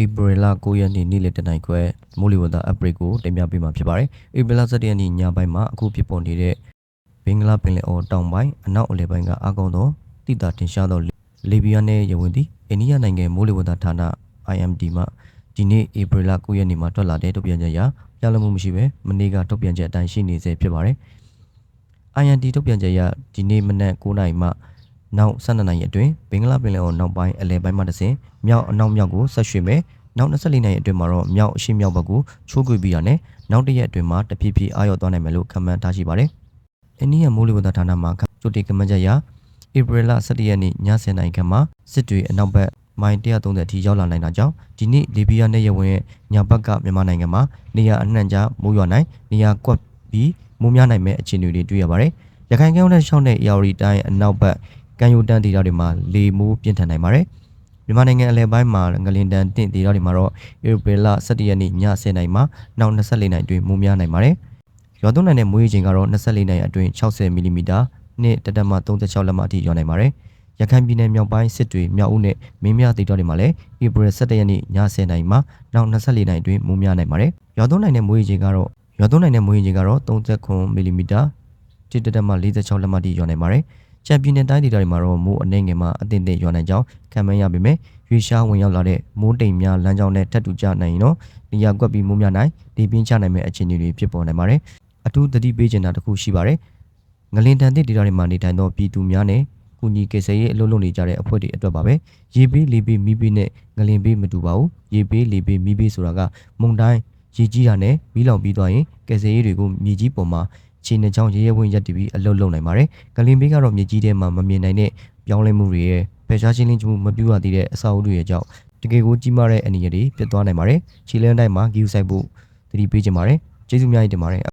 ဧပြီလ9ရက်နေ့နေ့လယ်တနင်္ဂနွေခွဲမိုးလေဝသ update ကိုတင်ပြပေးမှာဖြစ်ပါတယ်။ဧပြီလ17ရက်နေ့ညပိုင်းမှာအခုဖြစ်ပေါ်နေတဲ့ဘင်္ဂလားပင်လယ်အော်တောင်ပိုင်းအနောက်အလယ်ပိုင်းကအကောင်းသောတိတာတင်ရှားသောလေဘီယာနယ်ရဝင်သည့်အိန္ဒိယနိုင်ငံမိုးလေဝသဌာန IMD မှဒီနေ့ဧပြီလ9ရက်နေ့မှာထွက်လာတဲ့ထုတ်ပြန်ချက်အရပြလမှုမရှိဘဲမနေ့ကထုတ်ပြန်ချက်အတိုင်းရှိနေစေဖြစ်ပါတယ်။ IND ထုတ်ပြန်ချက်အရဒီနေ့မနက်9:00နာရီမှ နောက်12နာရီအတွင်းဘင်္ဂလားပင်လယ်အော်နောက်ပိုင်းအလယ်ပိုင်းမှတစ်ဆင့်မြောက်အနောက်မြောက်ကိုဆက်ရွှေ့မယ်နောက်24နာရီအတွင်းမှာတော့မြောက်အရှေ့မြောက်ဘက်ကိုချိုးကွေပြီးရနဲ့နောက်တစ်ရက်အတွင်းမှာတဖြည်းဖြည်းအာရုံသွားနိုင်မယ်လို့ခန့်မှန်းထားရှိပါတယ်။အိန္ဒိယမိုးလေဝသဌာနမှကြိုတင်ကမ္ဘာချက်အရဧပြီလ17ရက်နေ့ည10:00နာရီခန့်မှာစစ်တွေအနောက်ဘက်မိုင်130အထိရောက်လာနိုင်တာကြောင့်ဒီနေ့လီဘီယာနဲ့ရဝင်ရဲ့ညာဘက်ကမြန်မာနိုင်ငံမှာနေရာအနှံ့ကြားမိုးရွာနိုင်နေရာကွက်ပြီးမိုးများနိုင်မဲ့အခြေအနေတွေတွေ့ရပါတယ်။ရခိုင်ကမ်းရိုးတန်းရှောင်းတဲ့အေရီတိုင်းအနောက်ဘက် ကမ်းရိုးတန်းဒေသတွေမှာလေမိုးပြင်းထန်နိုင်ပါတယ်။မြန်မာနိုင်ငံအလဲပိုင်းမှာငလင်တန်တင့်ဒေသတွေမှာတော့ဧပြီလ17ရက်နေ့ည10:00နာရီမှနောက်24နာရီအတွင်းမိုးများနိုင်ပါတယ်။ရွာသွန်းနိုင်တဲ့မိုးရေချိန်ကတော့24နာရီအတွင်း60မီလီမီတာနဲ့တတက်မှ36လက်မအထိရွာနိုင်ပါတယ်။ရခိုင်ပြည်နယ်မြောက်ပိုင်းစစ်တွေမြောက်ဦးနဲ့မင်းမြဒေသတွေမှာလည်းဧပြီ17ရက်နေ့ည10:00နာရီမှနောက်24နာရီအတွင်းမိုးများနိုင်ပါတယ်။ရွာသွန်းနိုင်တဲ့မိုးရေချိန်ကတော့ရွာသွန်းနိုင်တဲ့မိုးရေချိန်ကတော့39မီလီမီတာတစ်တက်မှ46လက်မအထိရွာနိုင်ပါတယ်။ ချန်ပီယံတိုင်းဒေသတွေမှာတော့မိုးအနှဲငယ်မှအသင့်အင့်ရွာနိုင်ကြောင်းခံမှန်းရပေမဲ့ရွေရှားဝင်ရောက်လာတဲ့မိုးတိမ်များလမ်းကြောင်းနဲ့ထပ်တူကျနိုင်ရင်တော့နေရာကွက်ပြီးမိုးများနိုင်ဒီပြင်းချနိုင်မဲ့အခြေအနေတွေဖြစ်ပေါ်နိုင်ပါတယ်။အထူးသတိပေးချင်တာတစ်ခုရှိပါတယ်။ငလင်တန်တဲ့ဒေသတွေမှာနေထိုင်သောပြည်သူများနဲ့ကုညီကိစ္စရေးအလုပ်လုပ်နေကြတဲ့အဖွဲ့တွေအတွက်ပါပဲရေပေးလေပေးမိပေးနဲ့ငလင်ပေးမတူပါဘူးရေပေးလေပေးမိပေးဆိုတာကမုံတိုင်းရေကြီးတာနဲ့မီးလောင်ပြီးသွားရင်ကိစ္စရေးတွေကိုမြေကြီးပေါ်မှာ ခြေနှချောင်းရဲရဲဝင်းရက်တည်ပြီးအလုပ်လုပ်နိုင်ပါတယ်ငလင်ပေးကတော့မြေကြီးထဲမှာမမြင်နိုင်တဲ့ပြောင်းလဲမှုတွေရဲ့ဖယ်ရှားရှင်းလင်းမှုမပြုရသေးတဲ့အစာအုပ်တွေရဲ့ကြောင့်တကယ်ကိုကြီးမားတဲ့အနေအထားတွေပြတ်သွားနိုင်ပါတယ်ခြေလန်းတိုင်းမှာဂီယူဆိုင်ဖို့သတိပေးချင်ပါတယ်ကျေးဇူးများကြီးတင်ပါတယ်